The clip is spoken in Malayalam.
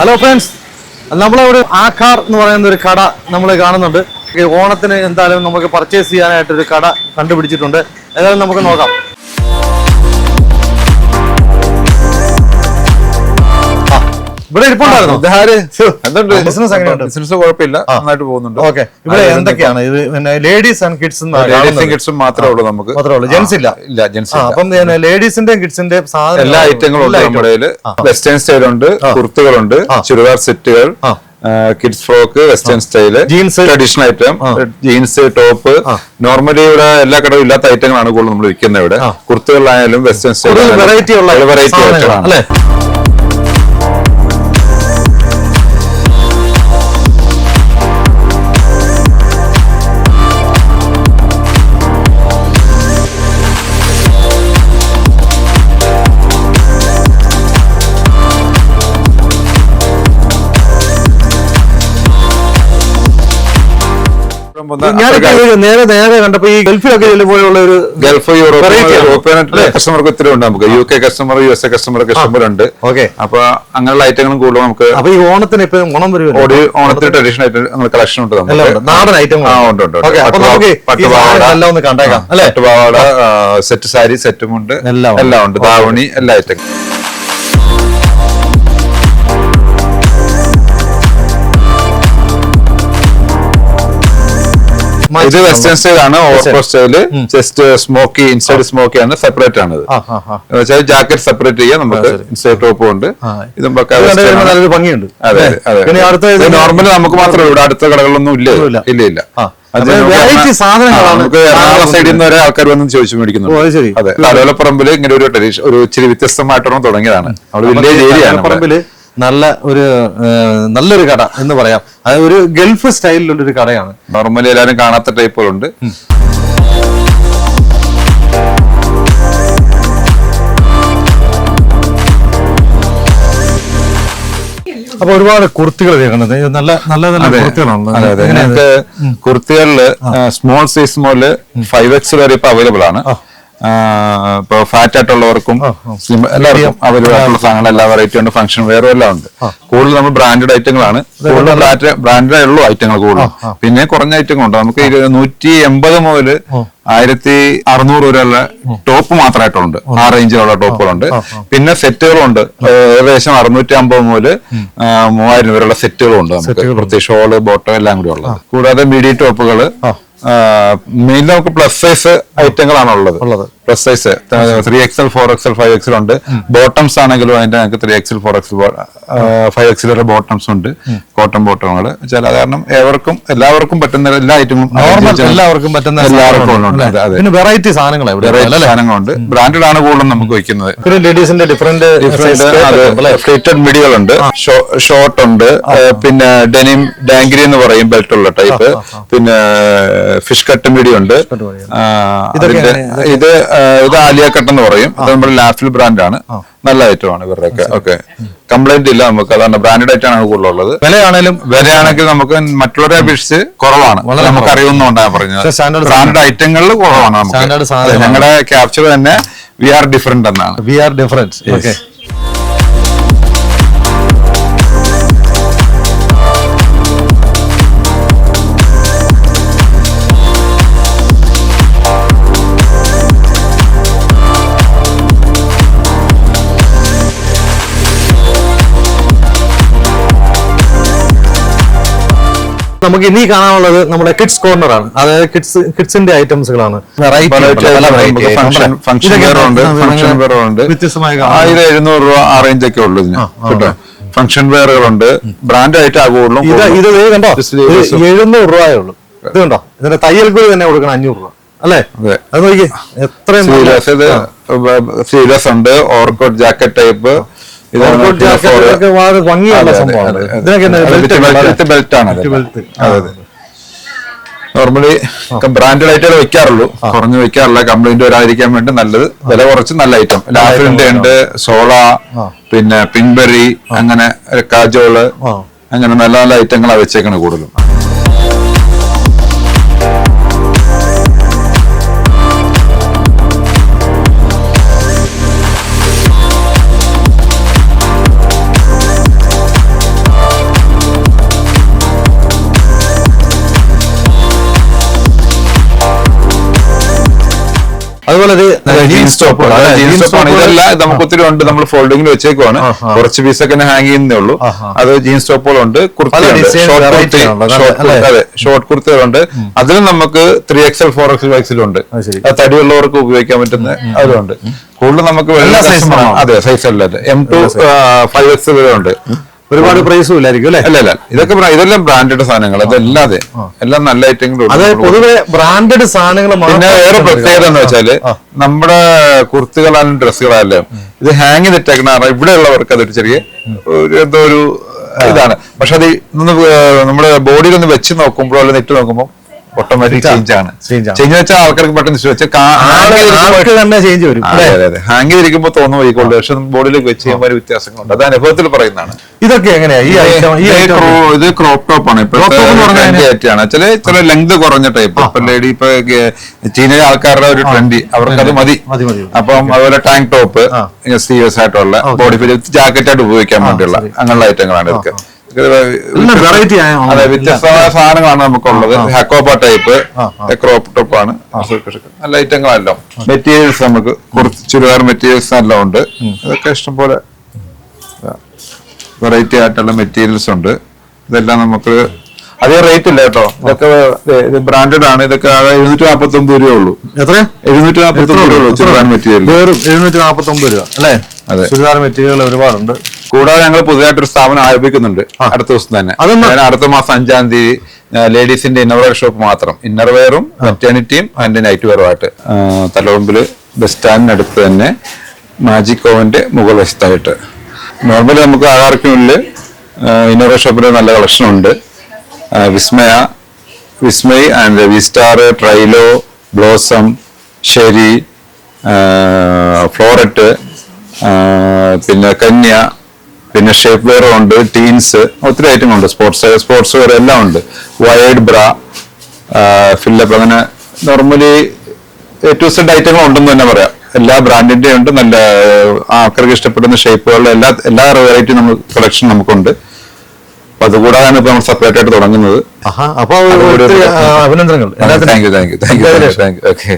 ഹലോ ഫ്രണ്ട്സ് നമ്മളവിടെ ആഖാർ എന്ന് പറയുന്ന ഒരു കട നമ്മൾ കാണുന്നുണ്ട്. ഓണത്തിന് എന്തായാലും നമുക്ക് പർച്ചേസ് ചെയ്യാനായിട്ട് ഒരു കട കണ്ടുപിടിച്ചിട്ടുണ്ട്. ഏതായാലും നമുക്ക് നോക്കാം. ഇവിടെ ഇരിപ്പുണ്ടായിരുന്നു? ബിസിനസ് ബിസിനസ് കുഴപ്പമില്ല നന്നായിട്ട് പോകുന്നുണ്ട്. ഓക്കെ. ഇവിടെ എന്തൊക്കെയാണ്? ഇത് പിന്നെ ലേഡീസ് ആൻഡ് കിഡ്സ് ലേഡീസും കിഡ്സും മാത്രമേ ഉള്ളൂ നമുക്ക്. മാത്രമേ ഉള്ളൂ. ജെന്റ്സ് ഇല്ല. ഇല്ല ആ, അപ്പം ലേഡീസിന്റെയും കിഡ്സിന്റെ സാധനം എല്ലാ ഐറ്റങ്ങളും ഉണ്ട് നമ്മുടെ വെസ്റ്റേൺ സ്റ്റൈൽ ഉണ്ട് കുർത്തകളുണ്ട് ചുരിദാർ സെറ്റുകൾ kids frock western style jeans traditional item jeans top normally ഇവിടെ എല്ലാ കടവും ഇല്ലാത്ത ഐറ്റങ്ങളാണ് കൂടുതൽ നമ്മൾ വിൽക്കുന്നത് ഇവിടെ. കുർത്തുകളിലായാലും വെസ്റ്റേൺ സ്റ്റൈൽ വെറൈറ്റി ഉള്ള വെറൈറ്റി സാധനങ്ങളാണ്, നേരെ നേരെ കണ്ടപ്പോ ഈ ഗൾഫിലൊക്കെ ചെല്ലുമ്പോഴുള്ള ഒരു ഗൾഫ്. യൂറോപ്യൻ ഒത്തിരി ഉണ്ട് നമുക്ക്. U K customer U S A customer customer ഉണ്ട് ഓക്കെ. അപ്പൊ അങ്ങനെയുള്ള ഐറ്റങ്ങളും കൂടുതലും നമുക്ക് അപ്പൊ ഈ ഓണത്തിന് ഇപ്പൊ ഓണം വരും ഓണത്തിന് ട്രഡീഷണൽ ആയിട്ട് കളക്ഷൻ ഉണ്ട്. നാടൻ ഐറ്റം ആ. ഉണ്ട് ഉണ്ട് പട്ടുപാവാട- പട്ടുപാവാട, ഒന്ന് കണ്ടേക്കാം, അല്ലേ? പട്ടുപാവാട സെറ്റ് സാരി സെറ്റും ഉണ്ട്. എല്ലാം ഉണ്ട്. ധാവണി എല്ലാ ഐറ്റം ഇത് വെസ്റ്റേൺ സ്റ്റൈൽ ആണ് overcoat style just smokey inside smokey ആണ് സെപ്പറേറ്റ് ആണ് വെച്ചാൽ ജാക്കറ്റ് സെപ്പറേറ്റ് ചെയ്യാം നമുക്ക് ഇൻസൈഡ് ടോപ്പും ഉണ്ട്. ഇതും. നല്ലൊരു ഭംഗിയുണ്ട്. അതെ അതെ. നോർമലി നമുക്ക് മാത്രമേ ഇവിടെ അടുത്ത കടകളിലൊന്നും ഇല്ല. ഇല്ല ഇല്ല. സൈഡിൽ നിന്ന് ആൾക്കാർ വന്ന് ചോദിച്ചു ഓ, മേടിക്കുന്നുണ്ട് അത്. തലവലപ്പറമ്പിൽ ഇങ്ങനെ ഒരു ട്രഡീഷൻ ഒരു ഇച്ചിരി വ്യത്യസ്തമായിട്ടൊന്നും തുടങ്ങിയതാണ്. വില്ലേജ് ഏരിയ ആണ് നല്ല ഒരു നല്ലൊരു കട എന്ന് പറയാം. അത് ഒരു ഗൾഫ് സ്റ്റൈലിലുള്ള ഒരു കടയാണ്. നോർമലി എല്ലാവരും കാണാത്ത ടൈപ്പുകളുണ്ട് അപ്പൊ ഒരുപാട് കുർത്തികൾ കണ്ടത്. നല്ല നല്ല നല്ല കുർത്തികളാണ് കുർത്തികളിൽ സ്മോൾ സൈസ് മുതൽ ഫൈവ് എക്സ് വരെ ഇപ്പൊ അവൈലബിൾ ആണ്. ഇപ്പൊ ഫാറ്റ് ആയിട്ടുള്ളവർക്കും എല്ലാവർക്കും അവൈലബിൾ ആയിട്ടുള്ള സാധനങ്ങൾ എല്ലാ വെറൈറ്റി ഉണ്ട് ഫംഗ്ഷൻ വേറെ എല്ലാം ഉണ്ട്. കൂടുതൽ നമ്മൾ ബ്രാൻഡഡ് ഐറ്റങ്ങളാണ് കൂടുതൽ ബ്രാൻഡഡ് ഉള്ളൂ ഐറ്റങ്ങൾ കൂടുതൽ പിന്നെ കുറഞ്ഞ ഐറ്റങ്ങൾ ഉണ്ട്. നമുക്ക് നൂറ്റി എൺപത് മുതൽ ആയിരത്തി അറുന്നൂറ് വരെയുള്ള ടോപ്പ് മാത്രമായിട്ടുണ്ട് ആ റേഞ്ചിലുള്ള ടോപ്പുകളുണ്ട് പിന്നെ സെറ്റുകളുണ്ട് ഏകദേശം അറുന്നൂറ്റി അമ്പത് മുതൽ മൂവായിരം വരെയുള്ള സെറ്റുകളുണ്ട് നമുക്ക്. പ്രത്യേകിച്ച് ഷോൾ ബോട്ടം എല്ലാം കൂടി ഉള്ളത്. കൂടാതെ മീഡിയ ടോപ്പുകൾ മെയിൻ നമുക്ക് പ്ലസ് സൈസ് ഐറ്റങ്ങളാണ് ഉള്ളത് ഉള്ളത്. Plus size three XL four XL five XL ഉണ്ട്. ബോട്ടംസ് ആണെങ്കിലും അതിന്റെ ഞങ്ങൾക്ക് three XL four XL five XL വരെ ബോട്ടംസ് ഉണ്ട്. കോട്ടൺ ബോട്ടങ്ങൾ ചില കാരണം ഏവർക്കും എല്ലാവർക്കും പറ്റുന്ന എല്ലാ ഐറ്റമും എല്ലാവർക്കും പറ്റുന്ന എല്ലാവർക്കും വെറൈറ്റി സാധനങ്ങളുണ്ട്. ബ്രാൻഡഡ് ആണ് കൂടുതലും നമുക്ക് വെക്കുന്നത് ലേഡീസിന്റെ ഡിഫറെന്റ് ഫ്ലിറ്റഡ് മിഡികളുണ്ട് ഷോർട്ട് ഉണ്ട്. പിന്നെ ഡെനിം ഡാങ്കിരി എന്ന് പറയും ബെൽറ്റ് ഉള്ള ടൈപ്പ് പിന്നെ ഫിഷ് കട്ട് മിഡി ഉണ്ട്. ആ, ഇത് ഇത് ആലിയ കട്ട് എന്ന് പറയും. അത് നമ്മുടെ ലാഫിൽ ബ്രാൻഡാണ് നല്ല ഐറ്റം ആണ് ഇവരുടെയൊക്കെ. ഓക്കെ കംപ്ലൈന്റ് ഇല്ല നമുക്ക്. അതാണ് ബ്രാൻഡഡ് ഐറ്റം ആണ് കൂടുതലുള്ളത്. വിലയാണെങ്കിലും വിലയാണെങ്കിൽ നമുക്ക് മറ്റുള്ളവരെ അപേക്ഷിച്ച് കുറവാണ്. നമുക്ക് അറിയുന്നുണ്ടാ പറഞ്ഞത്. പക്ഷേ standard ബ്രാൻഡ് ഐറ്റങ്ങളിൽ കുറവാണ് നമുക്ക്. ഞങ്ങളുടെ ക്യാപ്ചർ തന്നെ വി ആർ ഡിഫറെന്റ് എന്നാണ്. വി ആർ ഡിഫറൻസ് നമുക്ക് ഇനി കാണാനുള്ളത് നമ്മുടെ കിഡ്സ് കോർണർ ആണ്. അതായത് കിഡ്സ് കിഡ്സിന്റെ ഐറ്റംസുകളാണ് ആയിരം എഴുന്നൂറ് രൂപ ആ റേഞ്ച് ഒക്കെ ഉള്ളു ഇതിന്. കേട്ടോ? ഫംഗ്ഷൻ വെയറുകളുണ്ട് ബ്രാൻഡ് ആയിട്ട് ആകുള്ളൂ ഇത് ഇത് കണ്ടോ? എഴുന്നൂറ് രൂപയേ ഉള്ളൂ. ഇത് കണ്ടോ? ഇതിന്റെ തയ്യൽ കൂടി തന്നെ കൊടുക്കണം അഞ്ഞൂറ് രൂപ. അല്ലേ? അതെ. നോക്കി എത്രയും സീരിയസ് ഉണ്ട്. ഓവർകോട്ട് ജാക്കറ്റ് ടൈപ്പ് വളരെ ഭംഗിയുള്ള സംഭവമാണ്. ഇതിനൊക്കെ എന്നാ belt ബെൽറ്റ് അതെ നോർമലി ബ്രാൻഡഡ് ആയിട്ട് വെക്കാറുള്ളൂ. കുറഞ്ഞ് വെക്കാറില്ല. കംപ്ലൈന്റ് വരാതിരിക്കാൻ വേണ്ടി നല്ലത്. വില കുറച്ച് നല്ല ഐറ്റം ലാഫിന്റെ ഉണ്ട് സോള പിന്നെ പിൻബെറി അങ്ങനെ കാജോൾ അങ്ങനെ നല്ല നല്ല ഐറ്റങ്ങളാണ് വെച്ചേക്കണ് കൂടുതലും. അതുപോലെ നമുക്ക് ഒത്തിരി ഉണ്ട്. നമ്മൾ ഫോൾഡിംഗിൽ വെച്ചേക്കുവാണ്. കുറച്ച് പീസ് ഒക്കെ ഹാങ് ചെയ്യുന്നേ ഉള്ളൂ. അത് ജീൻസ് ടോപ്പുകളുണ്ട് ഷോർട്ട് കുർത്തകളുണ്ട് അതിലും നമുക്ക് ത്രീ എക്സൽ ഫോർ എക്സൽ എക്സലുണ്ട്. തടിയുള്ളവർക്ക് ഉപയോഗിക്കാൻ പറ്റുന്ന അതുണ്ട് കൂടുതൽ നമുക്ക്? അതെ സൈസ് അല്ല എം ടു ഫൈവ് എക്സ് വരെ ഉണ്ട്. ഒരുപാട് പ്രൈസും ഇല്ലായിരിക്കും അല്ലേ? അല്ല അല്ല. ഇതൊക്കെ ബ്രാ- ഇതെല്ലാം ബ്രാൻഡഡ് സാധനങ്ങൾ അതല്ലാതെ എല്ലാം നല്ല ഐറ്റങ്ങളും അത് പൊതുവെ ബ്രാൻഡഡ് സാധനങ്ങൾ പിന്നെ വേറെ പ്രത്യേകത എന്ന് വെച്ചാൽ നമ്മുടെ കുർത്തികളായാലും ഡ്രസ്സുകളായാലും ഇത് ഹാങ് ചെയ്തിട്ടേക്കണ കാരണം ഇവിടെ ഉള്ളവർക്ക് അതൊരു ചെറിയ ഒരു എന്തോ ഒരു ഇതാണ്. പക്ഷെ അത് നമ്മുടെ ബോഡിയിൽ ഒന്ന് വെച്ച് നോക്കുമ്പോഴോ അല്ലെങ്കിൽ ഇട്ട് നോക്കുമ്പോൾ ഓട്ടോമാറ്റിക് ചേഞ്ച് ആണ്. ചേഞ്ച് വെച്ചാൽ ആൾക്കാർക്ക് പെട്ടെന്ന് വെച്ചാൽ ആൾക്ക് തന്നെ ചേഞ്ച് വരും. അതെ അതെ അതെ. ഹാങ് ചെയ്തിരിക്കുമ്പോൾ തോന്നുന്നു പോയിക്കോളൂ പക്ഷെ ബോഡിയിലേക്ക് വെച്ച് ചെയ്യുമ്പോൾ ഒരു വ്യത്യാസങ്ങളുണ്ട്. അത് അനുഭവത്തിൽ പറയുന്നതാണ്. ഇതൊക്കെ എങ്ങനെയാ? ഈ ഇത് ക്രോപ്പ് ടോപ്പ് ആണ്. ആണ് ചില ചില ലെങ്ത് കുറഞ്ഞ ടൈപ്പ് ഇപ്പൊ ലേഡി ഇപ്പൊ ചീനയിലെ ആൾക്കാരുടെ ഒരു ട്രെൻഡി അവർക്ക് അത് മതി. അപ്പം അതുപോലെ ടാങ്ക് ടോപ്പ്. സീരിയസ് ആയിട്ടുള്ള ബോഡി ഫിറ്റ് ജാക്കറ്റ് ആയിട്ട് ഉപയോഗിക്കാൻ വേണ്ടിയുള്ള അങ്ങനെയുള്ള ഐറ്റങ്ങളാണ് ഇതൊക്കെ. അതെ വ്യത്യസ്തമായ സാധനങ്ങളാണ് നമുക്കുള്ളത്. ഹക്കോപ്പ ടൈപ്പ്. ക്രോപ്പ് ടോപ്പ് ആണ്. നല്ല ഐറ്റങ്ങളെല്ലാം മെറ്റീരിയൽസ് നമുക്ക് കുറച്ച് ചുരിദാർ മെറ്റീരിയൽസ് എല്ലാം ഉണ്ട്. ഇതൊക്കെ ഇഷ്ടംപോലെ വെറൈറ്റി ആയിട്ടുള്ള മെറ്റീരിയൽസ് ഉണ്ട്. ഇതെല്ലാം നമുക്ക് അതേ റേറ്റ് ഇല്ല കേട്ടോ. ഇതൊക്കെ ഇത് ബ്രാൻഡഡ് ആണ്. ഇതൊക്കെ എഴുന്നൂറ്റി നാപ്പത്തി ഒമ്പത് രൂപ ഉള്ളൂ എത്ര? എഴുന്നൂറ്റി നാൽപ്പത്തി ഒമ്പത് രൂപ ചുരിദാർ മെറ്റീരിയൽ വെറും എഴുന്നൂറ്റി നാപ്പത്തി ഒമ്പത് രൂപ അല്ലേ? അതെ. ചുരിദാർ മെറ്റീരിയൽ ഒരുപാടുണ്ട്. കൂടാതെ ഞങ്ങൾ പുതിയതായിട്ട് ഒരു സ്ഥാപനം ആരംഭിക്കുന്നുണ്ട് അടുത്ത ദിവസം തന്നെ? അടുത്ത മാസം അഞ്ചാം തീയതി ലേഡീസിന്റെ ഇന്നർവെയർ ഷോപ്പ് മാത്രം. ഇന്നർവെയറും മെറ്റേണിറ്റിയും അതിന്റെ നൈറ്റ് വെയറുമായിട്ട് തലവമ്പിൽ ബസ് സ്റ്റാൻഡിനടുത്ത് തന്നെ മാജിക് ഓവന്റെ മുകൾ വശത്തായിട്ട്. നോർമലി നമുക്ക് ആധാർക്കിനുള്ളിൽ ഇന്നർവെയർ ഷോപ്പിൽ നല്ല കളക്ഷൻ ഉണ്ട്. വിസ്മയ വിസ്മയ് ആൻഡ് വിസ്റ്റാർ ട്രൈലോ ബ്ലോസം ഷെരി ഫ്ലോററ്റ് പിന്നെ കന്യ പിന്നെ ഷേപ്പ് വെയർ ഉണ്ട് ടീൻസ് ഒത്തിരി ഐറ്റം ഉണ്ട്. സ്പോർട്സ് സ്പോർട്സ് വെയർ എല്ലാം ഉണ്ട്. വയേർഡ് ബ്ര ഫില്ലപ്പ് അങ്ങനെ നോർമലി എ ടു സെഡ് ഐറ്റങ്ങൾ ഉണ്ടെന്ന് തന്നെ പറയാം. എല്ലാ ബ്രാൻഡിന്റെയും ഉണ്ട്. നല്ല ആക്കർക്ക് ആൾക്കാർക്ക് ഇഷ്ടപ്പെടുന്ന ഷേപ്പുകളുടെ എല്ലാ എല്ലാ വെറൈറ്റി നമ്മൾ കളക്ഷൻ നമുക്കുണ്ട്. അപ്പൊ അതുകൂടാതാണ് ഇപ്പൊ നമ്മൾ സെപ്പറേറ്റ് ആയിട്ട് തുടങ്ങുന്നത്. അഭിനന്ദനങ്ങൾ. Thank you thank you thank you thank you okay